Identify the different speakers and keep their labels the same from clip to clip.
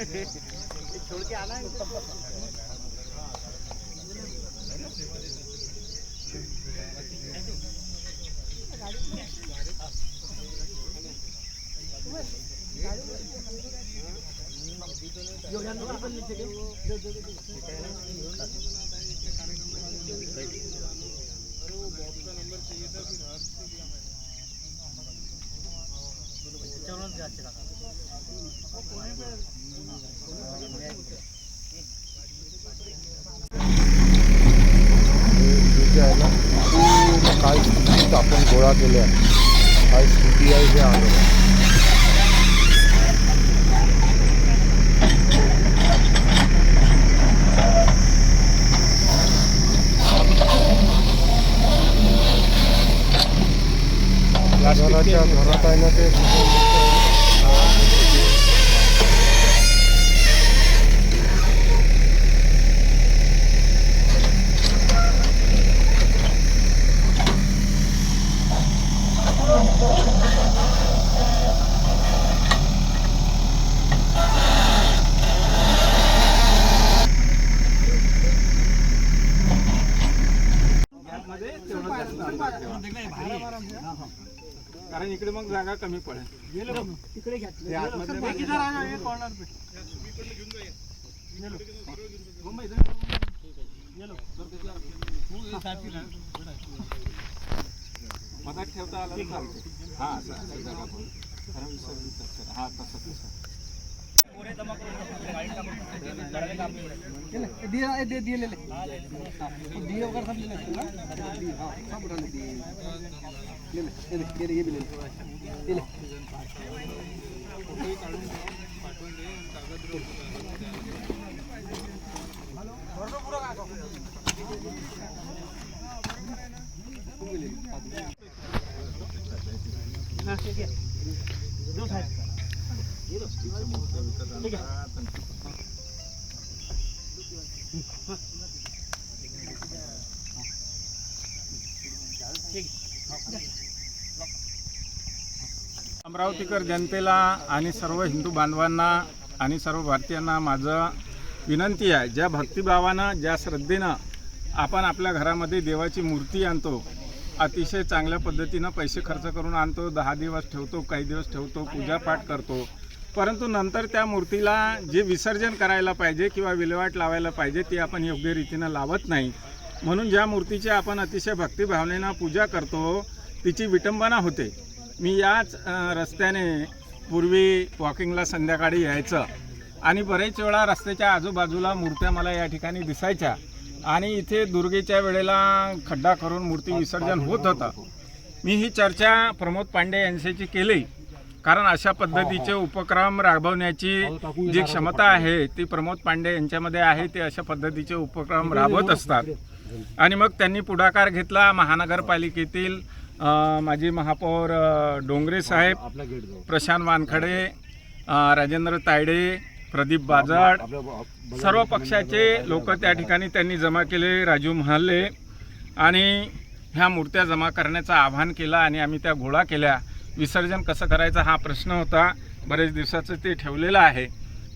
Speaker 1: हे जे आहे ना पूर्ण काय स्थितीत आपण गोळा केल्या काय स्थिती आहे हे आलं या घराच्या घरात आहे ना ते
Speaker 2: कारण इकडे मग जागा कमी पडेल. हे आतमधले मधात ठेवता आलं तर चालतं. हा असं असं जागा बघ. जरा विसर्जित करा. हा तसं तसं अमरावतीकर जनतेला आणि सर्व हिंदू बांधवांना आणि सर्व भारतीयांना माझं विनंती आहे ज्या भक्तिभावानं ज्या श्रद्धेनं आपण आपल्या घरामध्ये देवाची मूर्ती आणतो अतिशय चांगल्या पद्धतीनं पैसे खर्च करून आणतो दहा दिवस ठेवतो काही दिवस ठेवतो पूजापाठ करतो. परंतु नंतर त्या मूर्तीला जे विसर्जन करायला पाहिजे किंवा विल्हेवाट लावायला पाहिजे ती आपण योग्य रीतीनं लावत नाही. म्हणून ज्या मूर्तीची आपण अतिशय भक्तिभावनेनं पूजा करतो तिची विटंबना होते. मी याच रस्त्याने पूर्वी वॉकिंगला संध्याकाळी यायचं आणि बरेच वेळा रस्त्याच्या आजूबाजूला मूर्त्या मला या ठिकाणी दिसायच्या आणि इथे दुर्गेच्या वेळेला खड्डा करून मूर्ती विसर्जन होत होतं. मी ही चर्चा प्रमोद पांडे यांच्याशी केली कारण अशा पद्धतीचे उपक्रम राबवण्याची जी क्षमता आहे ती प्रमोद पांडे यांच्यामध्ये आहे ते अशा पद्धतीचे उपक्रम राबवत असतात. आणि मग त्यांनी पुढाकार घेतला महानगरपालिकेतील माजी महापौर डोंगरे साहेब प्रशांत वानखडे राजेंद्र तायडे प्रदीप बाजाड सर्व पक्षाचे लोक त्या ठिकाणी त्यांनी जमा केले राजू महाले आणि ह्या मूर्त्या जमा करण्याचं आवाहन केलं आणि आम्ही त्या गोळा केल्या. विसर्जन कसं करायचं हा प्रश्न होता. बरेच दिवसाचं ते ठेवलेलं आहे.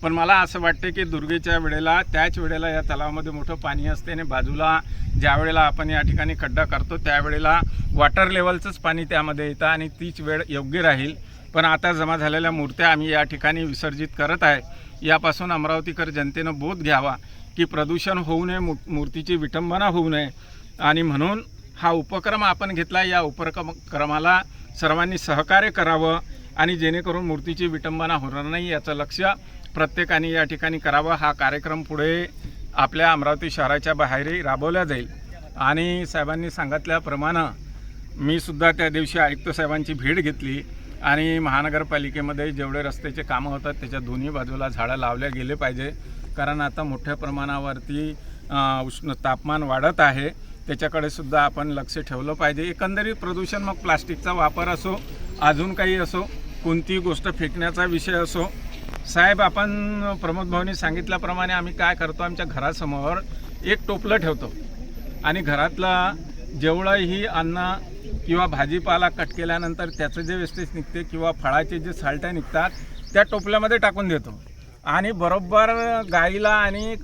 Speaker 2: पण मला असं वाटतं की दुर्गेच्या वेळेला त्याच वेळेला या तलावामध्ये मोठं पाणी असते आणि बाजूला ज्या वेळेला आपण या ठिकाणी खड्डा करतो त्यावेळेला वॉटर लेवलचंच पाणी त्यामध्ये येतं आणि तीच वेळ योग्य राहील. पण आता जमा झालेल्या मूर्त्या आम्ही या ठिकाणी विसर्जित करत आहे. यापासून अमरावतीकर जनतेनं बोध घ्यावा की प्रदूषण होऊ नये मू मूर्तीची विटंबना होऊ नये. आणि म्हणून हा उपक्रम आपण घेतला या उपक्रम क्रमाला सर्वांनी सहकार्य करावं आणि जेणेकरून मूर्तीची विटंबना होणार नाही याचं लक्ष प्रत्येकाने या ठिकाणी करावं. हा कार्यक्रम पुढे आपल्या अमरावती शहराच्या बाहेरही राबवला जाईल. आणि साहेबांनी सांगितल्याप्रमाणे मी सुद्धा त्या दिवशी आयुक्त साहेबांची भेट घेतली आणि महानगरपालिकेमध्ये जेवढे रस्त्याचे कामं होतात त्याच्या दोन्ही बाजूला झाडं लावल्या गेले पाहिजे. कारण आता मोठ्या प्रमाणावरती उष्ण तापमान वाढत आहे. त्याच्याकडे सुद्धा आपण लक्ष ठेवलं पाहिजे. एकंदरीत प्रदूषण मग प्लास्टिकचा वापर असो अजून काही असो कोणतीही गोष्ट फेकण्याचा विषय असो साहेब आपण प्रमोद भाऊनी सांगितल्याप्रमाणे आम्ही काय करतो आमच्या घरासमोर एक टोपलं ठेवतो. आणि घरातला जेवढंही अन्न किंवा भाजीपाला कट केल्यानंतर त्याचं जे वेस्टेज निघते किंवा फळाचे जे साल्ट्या निघतात त्या टोपल्यामध्ये टाकून देतो. आणि बरोबर गाईला आणि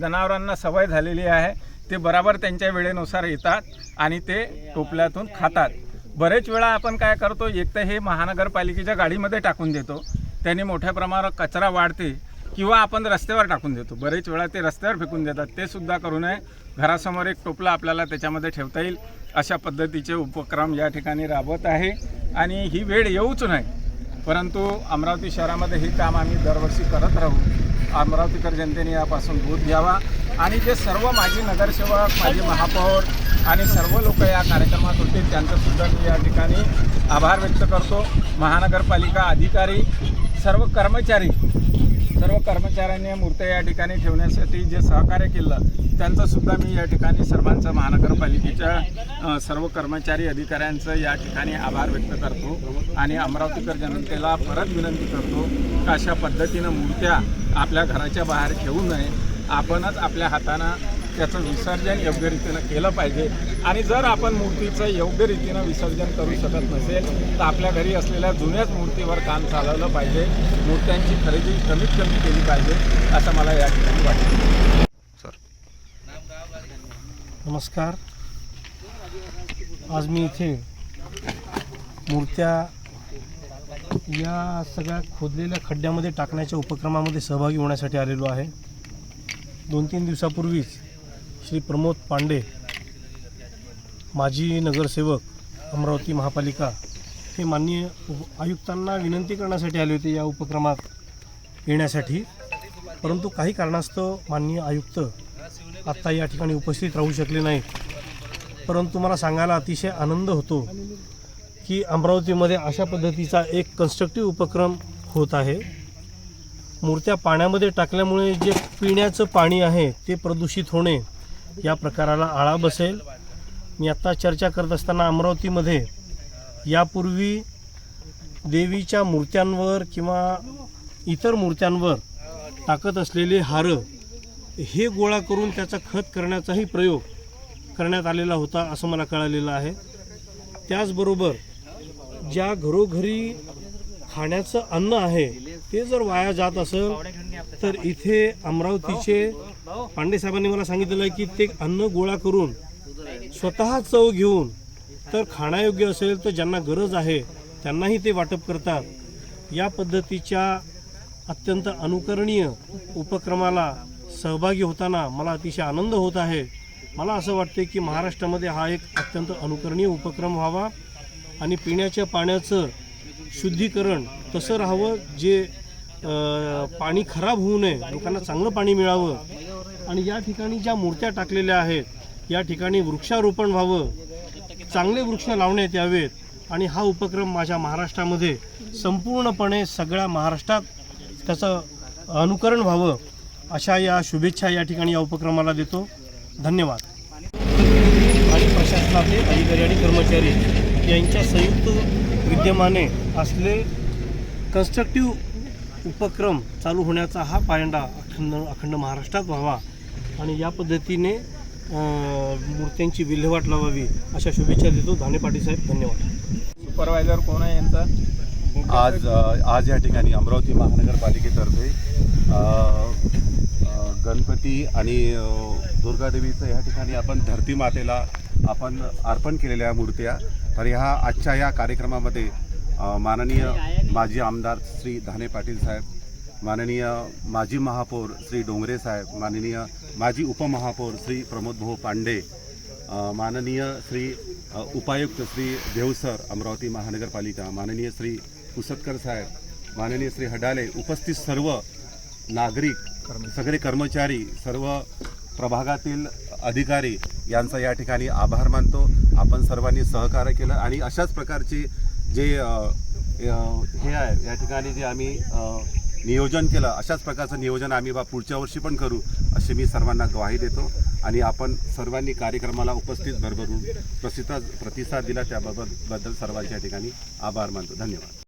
Speaker 2: जनावरांना सवय झालेली आहे ते बरोबर त्यांच्या वेळेनुसार येतात आणि ते टोपल्यातून खातात. बरेच वेळा आपण काय करतो एक तर हे महानगरपालिकेच्या गाडीमध्ये टाकून देतो त्याने मोठ्या प्रमाणावर कचरा वाढते किंवा आपण रस्त्यावर टाकून देतो. बरेच वेळा ते रस्त्यावर फेकून देतात. ते सुद्धा करू नये. घरासमोर एक टोपला आपल्याला त्याच्यामध्ये ठेवता येईल. अशा पद्धतीचे उपक्रम या ठिकाणी राबवत आहे. आणि ही वेळ येऊच नाही. परंतु अमरावती शहरामध्ये हे काम आम्ही दरवर्षी करत राहू. अमरावतीकर जनतेने यापासून बोध घ्यावा. आणि जे सर्व माजी नगरसेवक माजी महापौर आणि सर्व लोक या कार्यक्रमात होते त्यांचंसुद्धा मी या ठिकाणी आभार व्यक्त करतो. महानगरपालिका अधिकारी सर्व कर्मचारी सर्व कर्मचाऱ्यांनी मूर्त्या या ठिकाणी ठेवण्यासाठी जे सहकार्य केलं त्यांचंसुद्धा मी या ठिकाणी सर्वांचं महानगरपालिकेच्या सर्व कर्मचारी अधिकाऱ्यांचं या ठिकाणी आभार व्यक्त करतो आणि अमरावतीकर जनतेला परत विनंती करतो का अशा पद्धतीनं मूर्त्या आपल्या घराच्या बाहेर ठेवू नये. आपणच आपल्या हातानं त्याचं विसर्जन योग्य रीतीनं केलं पाहिजे. आणि जर आपण मूर्तीचं योग्य रीतीनं विसर्जन करू शकत नसेल तर आपल्या घरी असलेल्या जुन्याच मूर्तीवर काम चालवलं पाहिजे. मूर्त्यांची खरेदी कमीत कमी केली पाहिजे असं मला या ठिकाणी वाटतं.
Speaker 3: नमस्कार. आज मी इथे मूर्त्या या सगळ्या खोदलेल्या खड्ड्यामध्ये टाकण्याच्या उपक्रमामध्ये सहभागी होण्यासाठी आलेलो आहे. दोन तीन दिवसापूर्वीच श्री प्रमोद पांडे माजी नगरसेवक अमरावती महापालिका हे माननीय उप- आयुक्तांना विनंती करण्यासाठी आले होते या उपक्रमात येण्यासाठी. परंतु काही कारणास्तव माननीय आयुक्त आत्ता या ठिकाणी उपस्थित राहू शकले नाहीत. परंतु मला सांगायला अतिशय आनंद होतो की अमरावतीमध्ये अशा पद्धतीचा एक कन्स्ट्रक्टिव्ह उपक्रम होत आहे. मूर्त्या पाण्यामध्ये टाकल्यामुळे जे पिण्याचं पाणी आहे ते प्रदूषित होणे या प्रकाराला आळा बसेल. मी आत्ता चर्चा करत असताना अमरावतीमध्ये यापूर्वी देवीच्या मूर्त्यांवर किंवा इतर मूर्त्यांवर टाकत असलेले हारं हे गोळा करून त्याचा खत करण्याचाही प्रयोग करण्यात आलेला होता असं मला कळालेलं आहे. त्याचबरोबर ज्या घरोघरी खाण्याचं अन्न आहे ते जर वाया जात असेल तर इथे अमरावतीचे पांडे साहेबांनी मला सांगितलेलं आहे की ते अन्न गोळा करून स्वतः चव घेऊन तर खाण्यायोग्य असेल तर ज्यांना गरज आहे त्यांनाही ते वाटप करतात. या पद्धतीच्या अत्यंत अनुकरणीय उपक्रमाला सहभागी होताना मला अतिशय आनंद होत आहे. मला असं वाटते की महाराष्ट्रामध्ये हा एक अत्यंत अनुकरणीय उपक्रम व्हावा आणि पिण्याच्या पाण्याचं शुद्धीकरण तसं राहावं जे पाणी खराब होऊ नये लोकांना चांगलं पाणी मिळावं. आणि या ठिकाणी ज्या मूर्त्या टाकलेल्या आहेत या ठिकाणी वृक्षारोपण व्हावं. चांगले वृक्ष लावण्यात यावेत. आणि हा उपक्रम माझ्या महाराष्ट्रामध्ये संपूर्णपणे सगळ्या महाराष्ट्रात त्याचं अनुकरण व्हावं अशा या शुभेच्छा या ठिकाणी या उपक्रमाला देतो. धन्यवाद. आणि प्रशासनाचे अधिकारी आणि कर्मचारी यांच्या संयुक्त विद्यमाने असले कन्स्ट्रक्टिव्ह उपक्रम चालू होण्याचा हा पायंडा अखंड अखंड महाराष्ट्रात व्हावा. आणि या पद्धतीने मूर्त्यांची विल्हेवाट लावावी अशा शुभेच्छा देतो. धाने पाटील साहेब धन्यवाद.
Speaker 2: सुपरवायझर कोण आहे यांचा?
Speaker 4: आज आज या ठिकाणी अमरावती महानगरपालिकेतर्फे गणपती आणि दुर्गादेवीचं या ठिकाणी आपण धरती मातेला आपण अर्पण केलेल्या मूर्त्या. तर ह्या आजच्या या कार्यक्रमामध्ये माननीय माजी आमदार श्री धाने पाटील साहेब माननीय माजी महापौर श्री डोंगरे साहेब माननीय माजी उपमहापौर श्री प्रमोदभाऊ पांडे माननीय श्री उपायुक्त श्री देवसर अमरावती महानगरपालिका माननीय श्री पुसतकर साहेब माननीय श्री हडाले उपस्थित सर्व नागरिक सगळे कर्मचारी सर्व प्रभागातील अधिकारी यांचा या ठिकाणी आभार मानतो. आपण सर्वांनी सहकार्य केलं आणि अशाच प्रकारची जे हे आहे या ठिकाणी जे आम्ही नियोजन केलं अशाच प्रकारचं नियोजन आम्ही बा पुढच्या वर्षी पण करू अशी मी सर्वांना ग्वाही देतो. आणि आपण सर्वांनी कार्यक्रमाला उपस्थित भरभरून प्रसिद्ध प्रतिसाद दिला त्याबाबत बद्दल सर्वांच्या ठिकाणी आभार मानतो. धन्यवाद.